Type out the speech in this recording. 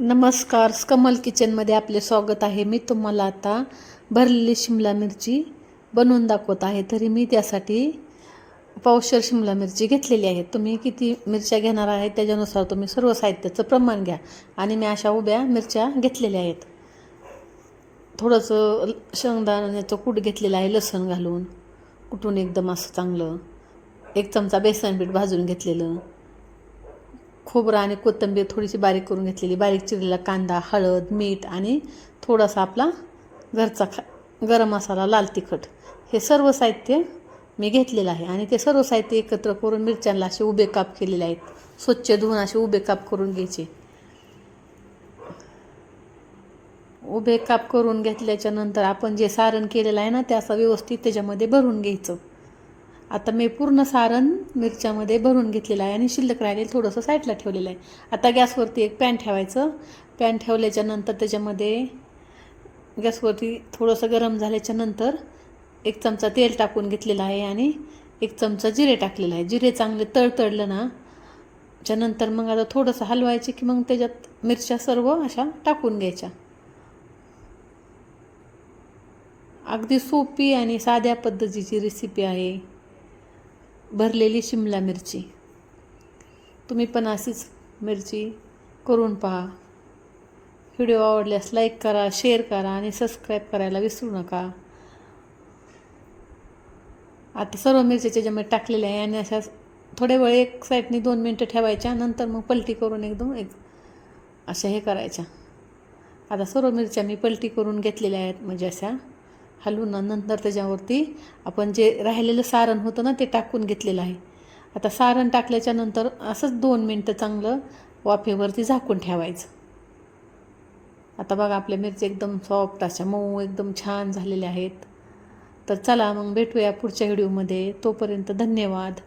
नमस्कार कमल किचनमध्ये आपले स्वागत आहे. मी तुम्हाला आता भरलेली शिमला मिरची बनवून दाखवत आहे. तरी मी त्यासाठी पावशर शिमला मिरची घेतलेली आहे. तुम्ही किती मिरच्या घेणार आहे त्याच्यानुसार तुम्ही सर्व साहित्याचं प्रमाण घ्या. आणि मी अशा उभ्या मिरच्या घेतलेल्या आहेत. थोडंसं शेंगदाण्याचं कूट घेतलेलं आहे लसूण घालून. कुटून एकदम असं चांगलं एक चमचा बेसन पीठ भाजून घेतलेलं. खोबरं आणि कोथिंबीर थोडीशी बारीक करून घेतलेली. बारीक चिरलेला कांदा हळद मीठ आणि थोडासा आपला घरचा खा गरम मसाला लाल तिखट. हे सर्व साहित्य मी घेतलेलं आहे आणि ते सर्व साहित्य एकत्र करून मिरच्यांना असे उभे काप केलेले आहेत. स्वच्छ धुवून असे उभे काप करून घ्यायचे. उभे काप करून घेतल्याच्या नंतर आपण जे सारण केलेलं आहे ना ते असं व्यवस्थित त्याच्यामध्ये भरून घ्यायचं. आता मी पूर्ण सारण मिरच्यामध्ये भरून घेतलेलं आहे आणि शिल्लक राहिलेलं थोडंसं साईडला ठेवलेलं आहे. आता गॅसवरती एक पॅन ठेवायचं. पॅन ठेवल्याच्यानंतर त्याच्यामध्ये गॅसवरती थोडंसं गरम झाल्याच्यानंतर एक चमचा तेल टाकून घेतलेलं आहे आणि एक चमचा जिरे टाकलेलं आहे. जिरे चांगले तळतळलं ना त्याच्यानंतर मग आता थोडंसं हलवायचे की मग त्याच्यात मिरच्या सर्व अशा टाकून घ्यायच्या. अगदी सोपी आणि साध्या पद्धतीची रेसिपी आहे. भरलेली शिमला मिरची. तुम्ही पण अशीच मिरची करून पहा. व्हिडिओ आवडल्यास लाईक करा शेअर करा आणि सबस्क्राईब करायला विसरू नका. आता सर्व मिरच्या त्याच्यामध्ये टाकलेल्या आहे आणि अशा थोड्या वेळ एक साईडनी दोन मिनटं ठेवायच्या नंतर मग पलटी करून एकदम एक अशा हे करायच्या. आता सर्व मिरच्या मी पलटी करून घेतलेल्या आहेत म्हणजे अशा. हलवून नंतर त्याच्यावरती आपण जे राहिलेलं सारण होतं ना ते टाकून घेतलेलं आहे. आता सारण टाकल्याच्या नंतर असंच दोन मिनटं चांगलं वाफेवरती झाकून ठेवायचं. आता बघा आपल्या मिरची एकदम सॉफ्ट अशा मऊ एकदम छान झालेल्या आहेत. तर चला मग भेटूया पुढच्या व्हिडिओमध्ये तोपर्यंत धन्यवाद.